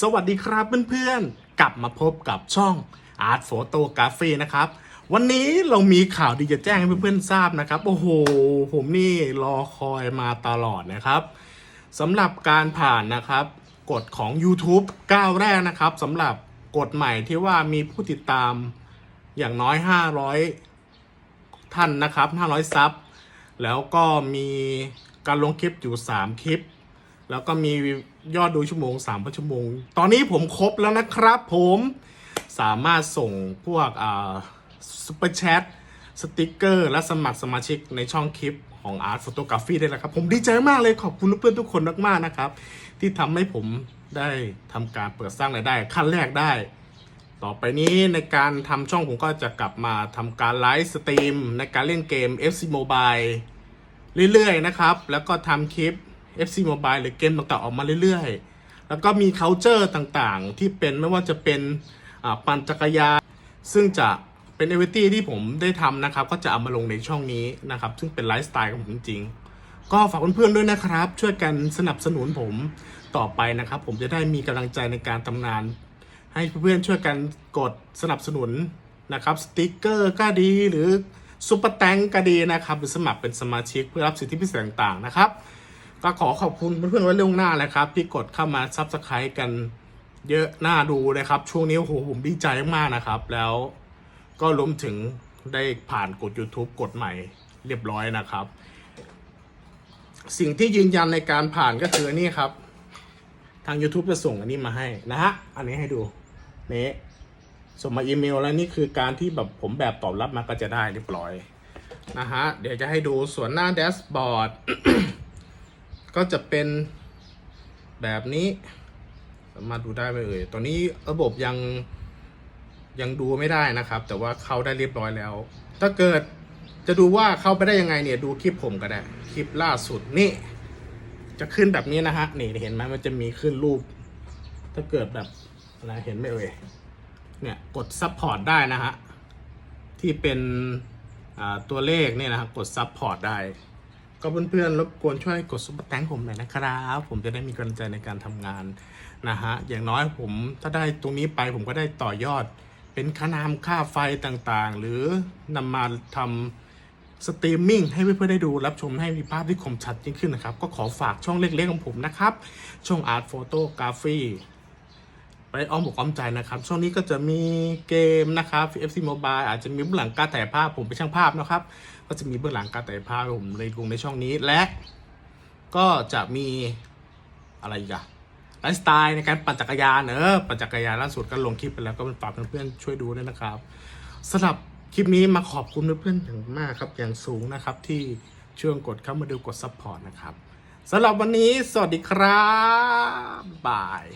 สวัสดีครับเพื่อนๆ กลับมาพบกับช่อง Art Photography นะครับ วันนี้เรามีข่าวดีจะแจ้งให้เพื่อนๆทราบนะครับ โอ้โห ผมนี่รอคอยมาตลอดนะครับสำหรับการผ่านนะครับกฎของ YouTube ก้าวแรกนะครับสำหรับกฎใหม่ที่ว่ามีผู้ติดตามอย่างน้อย 500 ท่านนะครับ 500 ซับแล้วก็มีการลงคลิปอยู่ 3 คลิป แล้วก็มียอดดูชั่วโมง3พันชั่วโมง ตอนนี้ผมครบแล้วนะครับผมสามารถส่งพวกอ่าซุปเปอร์แชทสติกเกอร์ และสมัครสมาชิกในช่องคลิปของ Art Photography ได้แล้วครับ ผมดีใจมากเลยขอบคุณเพื่อนทุกคนมากๆนะครับ ที่ทำให้ผมได้ทำการเปิดสร้างรายได้ขั้นแรกได้ ต่อไปนี้ในการทำช่องผมก็จะกลับมาทำการไลฟ์สตรีมในการเล่นเกม FC Mobile เรื่อยๆนะครับ แล้วก็ทำคลิป FC Mobile หรือเกมต่างๆออกมาเรื่อยๆ แล้วก็มี culture ต่างๆ ที่เป็นไม่ว่าจะเป็นปั่นจักรยานซึ่งจะเป็นเอเวตี้ที่ผมได้ทำนะครับ ก็จะเอามาลงในช่องนี้นะครับ ซึ่งเป็นไลฟ์สไตล์ของผมจริงๆ ก็ฝากเพื่อนๆด้วยนะครับ ช่วยกันสนับสนุนผมต่อไปนะครับ ผมจะได้มีกำลังใจในการทำงาน ให้เพื่อนๆช่วยกันกดสนับสนุนนะครับสติกเกอร์ก็ดีหรือซุปเปอร์แตงก็ดีนะครับ หรือสมัครเป็นสมาชิกเพื่อรับสิทธิพิเศษต่างๆนะครับ ก็ขอขอบคุณเพื่อนๆไว้ล่วงหน้าเลยครับ ที่กดเข้ามาซับสไครต์กันเยอะหน้าดูนะครับ ช่วงนี้โอ้โหผมดีใจมากนะครับ แล้วก็รวมถึงได้ผ่านกด YouTube กดใหม่เรียบร้อยนะครับ สิ่งที่ยืนยันในการผ่านก็คือนี่ครับ ทาง YouTube จะส่งอันนี้มาให้นะฮะ อันนี้ให้ดูนี่ส่งมาอีเมลแล้วนี่คือการที่แบบผมแบบตอบรับมาก็จะได้เรียบร้อยนะฮะ เดี๋ยวจะให้ดูส่วนหน้าแดชบอร์ด ก็จะเป็นแบบนี้สามารถดูได้ไหมเอ่ยตอนนี้ระบบยังยังดูไม่ได้นะครับ แต่ว่าเข้าได้เรียบร้อยแล้ว ถ้าเกิดจะดูว่าเข้าไปได้ยังไงเนี่ยดูคลิปผมก็ได้ คลิปล่าสุดนี่ จะขึ้นแบบนี้นะฮะนี่เห็นไหมมันจะมีขึ้นรูป ถ้าเกิดแบบอะไรเห็นไหมเอ่ยเนี่ยกดซับพอร์ตได้นะฮะที่เป็นตัวเลขเนี่ยนะฮะกดซับพอร์ตได้ ก็เพื่อนๆรบกวนช่วยกดซุปเปอร์แตงผมหน่อยนะครับ ผมจะได้มีกำลังใจในการทำงานนะฮะ อย่างน้อยผมถ้าได้ตรงนี้ไปผมก็ได้ต่อยอด เป็นค่าน้ำค่าไฟต่างๆ หรือนำมาทำสตรีมมิ่งให้เพื่อนๆได้ดูรับชมให้มีภาพที่คมชัดยิ่งขึ้นนะครับ ก็ขอฝากช่องเล็กๆของผมนะครับ ช่อง Art Photography ไปอ้อมอกอ้อมใจนะครับ ช่วงนี้ก็จะมีเกมนะครับ FC Mobile อาจจะมีเบื้องหลังการถ่ายภาพ ผมเป็นช่างภาพนะครับ ก็จะมีเบื้องหลังการถ่ายภาพผมเลยลงในช่องนี้และก็จะมีอะไรอีกอะไลฟ์สไตล์ในการปั่นจักรยานเออปั่นจักรยานล่าสุดก็ลงคลิปไปแล้วก็เป็นฝากเพื่อนๆช่วยดูด้วยนะครับสำหรับคลิปนี้มาขอบคุณเพื่อนๆอย่างมากครับอย่างสูงนะครับที่ช่วยกดเข้ามาดูกดซัพพอร์ตนะครับสำหรับวันนี้สวัสดีครับบาย